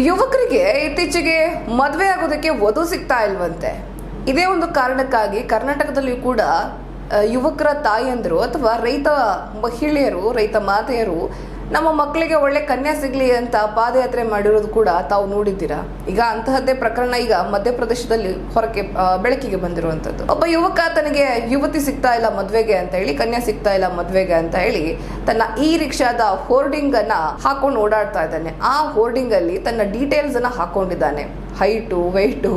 ಯುವಕರಿಗೆ ಇತ್ತೀಚೆಗೆ ಮದುವೆ ಆಗೋದಕ್ಕೆ ವಧು ಸಿಗ್ತಾ ಇಲ್ವಂತೆ. ಇದೇ ಒಂದು ಕಾರಣಕ್ಕಾಗಿ ಕರ್ನಾಟಕದಲ್ಲಿಯೂ ಕೂಡ ಯುವಕರ ತಾಯಂದರು ಅಥವಾ ರೈತ ಮಹಿಳೆಯರು, ರೈತ ಮಾತೆಯರು ನಮ್ಮ ಮಕ್ಕಳಿಗೆ ಒಳ್ಳೆ ಕನ್ಯಾ ಸಿಗ್ಲಿ ಅಂತ ಪಾದಯಾತ್ರೆ ಮಾಡಿರೋದು ಕೂಡ ತಾವು ನೋಡಿದ್ದೀರಾ? ಈಗ ಅಂತಹದ್ದೇ ಪ್ರಕರಣ ಈಗ ಮಧ್ಯಪ್ರದೇಶದಲ್ಲಿ ಹೊರಕ್ಕೆ ಬೆಳಕಿಗೆ ಬಂದಿರುವಂಥದ್ದು. ಒಬ್ಬ ಯುವಕ ತನಗೆ ಯುವತಿ ಸಿಗ್ತಾ ಇಲ್ಲ ಮದ್ವೆಗೆ ಅಂತ ಹೇಳಿ, ಕನ್ಯಾ ಸಿಗ್ತಾ ಇಲ್ಲ ಮದ್ವೆಗೆ ಅಂತ ಹೇಳಿ ತನ್ನ ಈ ರಿಕ್ಷಾದ ಹೋರ್ಡಿಂಗ್ ಅನ್ನ ಹಾಕೊಂಡು ಓಡಾಡ್ತಾ ಇದ್ದಾನೆ. ಆ ಹೋರ್ಡಿಂಗ್ ಅಲ್ಲಿ ತನ್ನ ಡೀಟೇಲ್ಸ್ ಅನ್ನ ಹಾಕೊಂಡಿದ್ದಾನೆ. ಹೈಟು ವೆಯ್ಟು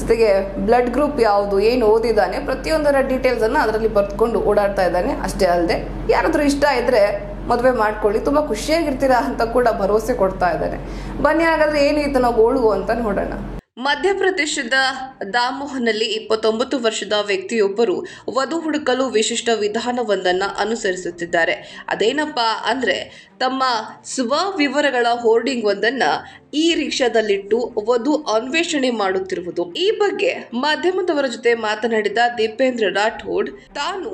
ಜೊತೆಗೆ ಬ್ಲಡ್ ಗ್ರೂಪ್ ಯಾವುದು, ಏನು ಓದಿದ್ದಾನೆ, ಪ್ರತಿಯೊಂದರ ಡೀಟೇಲ್ಸ್ ಅನ್ನ ಅದರಲ್ಲಿ ಬರ್ತ್ಕೊಂಡು ಓಡಾಡ್ತಾ ಇದ್ದಾನೆ. ಅಷ್ಟೇ ಅಲ್ಲದೆ ಯಾರಾದರೂ ಇಷ್ಟ ಇದ್ರೆ ಮದುವೆ ಮಾಡ್ಕೊಳ್ಳಿ, ತುಂಬ ಖುಷಿಯಾಗಿರ್ತೀರಾ ಅಂತ ಕೂಡ ಭರವಸೆ ಕೊಡ್ತಾ ಇದ್ದಾರೆ ಬನ್ನಿ, ಹಾಗಾದ್ರೆ ಏನು ನಾವು ಗೋಳುಗು ಅಂತ ನೋಡೋಣ. ಮಧ್ಯಪ್ರದೇಶದ ದಾಮೋಹನಲ್ಲಿ ಇಪ್ಪತ್ತೊಂಬತ್ತು ವರ್ಷದ ವ್ಯಕ್ತಿಯೊಬ್ಬರು ವಧು ಹುಡುಕಲು ವಿಶಿಷ್ಟ ವಿಧಾನವೊಂದನ್ನ ಅನುಸರಿಸುತ್ತಿದ್ದಾರೆ. ಅದೇನಪ್ಪ ಅಂದ್ರೆ, ತಮ್ಮ ಸ್ವ ವಿವರಗಳ ಹೋರ್ಡಿಂಗ್ ಒಂದನ್ನ ಈ ರಿಕ್ಷಾದಲ್ಲಿಟ್ಟು ವಧು ಅನ್ವೇಷಣೆ ಮಾಡುತ್ತಿರುವುದು. ಈ ಬಗ್ಗೆ ಮಾಧ್ಯಮದವರ ಜೊತೆ ಮಾತನಾಡಿದ ದೀಪೇಂದ್ರ ರಾಠೋಡ್, ತಾನು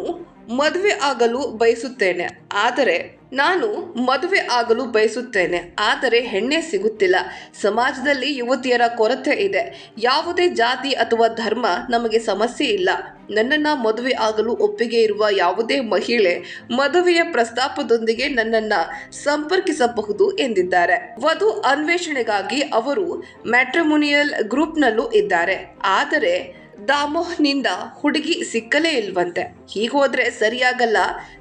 ಮದುವೆ ಆಗಲು ಬಯಸುತ್ತೇನೆ, ಆದರೆ ನಾನು ಮದುವೆ ಆಗಲು ಬಯಸುತ್ತೇನೆ, ಆದರೆ ಹೆಣ್ಣೆ ಸಿಗುತ್ತಿಲ್ಲ. ಸಮಾಜದಲ್ಲಿ ಯುವತಿಯರ ಕೊರತೆ ಇದೆ. ಯಾವುದೇ ಜಾತಿ ಅಥವಾ ಧರ್ಮ ನಮಗೆ ಸಮಸ್ಯೆ ಇಲ್ಲ. ನನ್ನನ್ನು ಮದುವೆ ಆಗಲು ಒಪ್ಪಿಗೆ ಇರುವ ಯಾವುದೇ ಮಹಿಳೆ ಮದುವೆಯ ಪ್ರಸ್ತಾಪದೊಂದಿಗೆ ನನ್ನನ್ನು ಸಂಪರ್ಕಿಸಬಹುದು ಎಂದಿದ್ದಾರೆ. ವಧು ಅನ್ವೇಷಣೆಗಾಗಿ ಅವರು ಮ್ಯಾಟ್ರಿಮೋನಿಯಲ್ ಗ್ರೂಪ್ನಲ್ಲೂ ಇದ್ದಾರೆ. ಆದರೆ ದಾಮೋಹ್ನಿಂದ ಹುಡುಗಿ ಸಿಕ್ಕಲೇ ಇಲ್ವಂತೆ. ಹೀಗೋದ್ರೆ ಸರಿಯಾಗಲ್ಲ,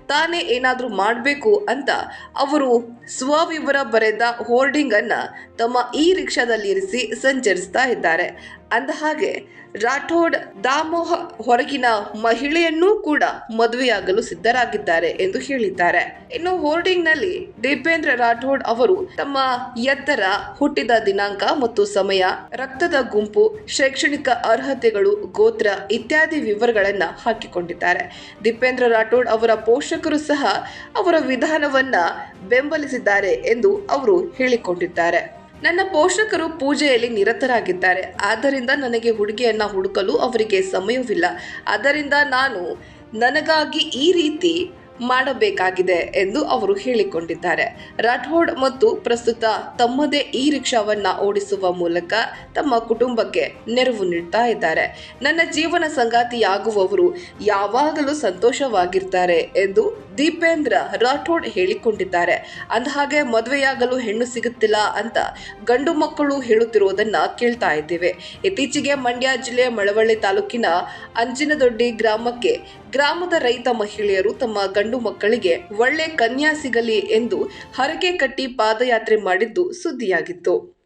ತಾನೇ ಏನಾದರೂ ಮಾಡಬೇಕು ಅಂತ ಅವರು ಸ್ವವಿವರ ಬರೆದ ಹೋರ್ಡಿಂಗ್ ಅನ್ನ ತಮ್ಮ ಈ ರಿಕ್ಷಾದಲ್ಲಿ ಇರಿಸಿ ಸಂಚರಿಸ್ತಾ ಇದ್ದಾರೆ. ಅಂದಹಾಗೆ ರಾಠೋಡ್ ದಾಮೋಹ ಹೊರಗಿನ ಮಹಿಳೆಯನ್ನೂ ಕೂಡ ಮದುವೆಯಾಗಲು ಸಿದ್ಧರಾಗಿದ್ದಾರೆ ಎಂದು ಹೇಳಿದ್ದಾರೆ. ಇನ್ನು ಹೋರ್ಡಿಂಗ್ನಲ್ಲಿ ದೀಪೇಂದ್ರ ರಾಠೋಡ್ ಅವರು ತಮ್ಮ ಎತ್ತರ ಹುಟ್ಟಿದ ದಿನಾಂಕ ಮತ್ತು ಸಮಯ, ರಕ್ತದ ಗುಂಪು, ಶೈಕ್ಷಣಿಕ ಅರ್ಹತೆಗಳು, ಗೋತ್ರ ಇತ್ಯಾದಿ ವಿವರಗಳನ್ನ ಹಾಕಿಕೊಂಡಿದ್ದಾರೆ. ದೀಪೇಂದ್ರ ರಾಠೋಡ್ ಅವರ ಪೋಷಕರು ಸಹ ಅವರ ವಿಧಾನವನ್ನ ಬೆಂಬಲಿಸಿದ್ದಾರೆ ಎಂದು ಅವರು ಹೇಳಿಕೊಂಡಿದ್ದಾರೆ. ನನ್ನ ಪೋಷಕರು ಪೂಜೆಯಲ್ಲಿ ನಿರತರಾಗಿದ್ದಾರೆ. ಆದ್ದರಿಂದ ನನಗೆ ಹುಡುಗಿಯನ್ನ ಹುಡುಕಲು ಅವರಿಗೆ ಸಮಯವಿಲ್ಲ. ಆದ್ದರಿಂದ ನಾನು ನನಗಾಗಿ ಈ ರೀತಿ ಮಾಡಬೇಕಾಗಿದೆ ಎಂದು ಅವರು ಹೇಳಿಕೊಂಡಿದ್ದಾರೆ. ರಾಠೋಡ್ ಮತ್ತು ಪ್ರಸ್ತುತ ತಮ್ಮದೇ ಈ ರಿಕ್ಷಾವನ್ನ ಓಡಿಸುವ ಮೂಲಕ ತಮ್ಮ ಕುಟುಂಬಕ್ಕೆ ನೆರವು ನೀಡ್ತಾ ಇದ್ದಾರೆ. ನನ್ನ ಜೀವನ ಸಂಗಾತಿಯಾಗುವವರು ಯಾವಾಗಲೂ ಸಂತೋಷವಾಗಿರ್ತಾರೆ ಎಂದು ದೀಪೇಂದ್ರ ರಾಠೋಡ್ ಹೇಳಿಕೊಂಡಿದ್ದಾರೆ. ಅಂದಹಾಗೆ, ಮದುವೆಯಾಗಲು ಹೆಣ್ಣು ಸಿಗುತ್ತಿಲ್ಲ ಅಂತ ಗಂಡು ಮಕ್ಕಳು ಹೇಳುತ್ತಿರುವುದನ್ನ ಕೇಳ್ತಾ ಇದ್ದೇವೆ. ಇತ್ತೀಚೆಗೆ ಮಂಡ್ಯ ಜಿಲ್ಲೆ ಮಳವಳ್ಳಿ ತಾಲೂಕಿನ ಅಂಜಿನದೊಡ್ಡಿ ಗ್ರಾಮಕ್ಕೆ ಗ್ರಾಮದ ರೈತ ಮಹಿಳೆಯರು ತಮ್ಮ ಗಂಡು ಮಕ್ಕಳಿಗೆ ಒಳ್ಳೆ ಕನ್ಯಾ ಸಿಗಲಿ ಎಂದು ಹರಕೆ ಕಟ್ಟಿ ಪಾದಯಾತ್ರೆ ಮಾಡಿದ್ದು ಸುದ್ದಿಯಾಗಿತ್ತು.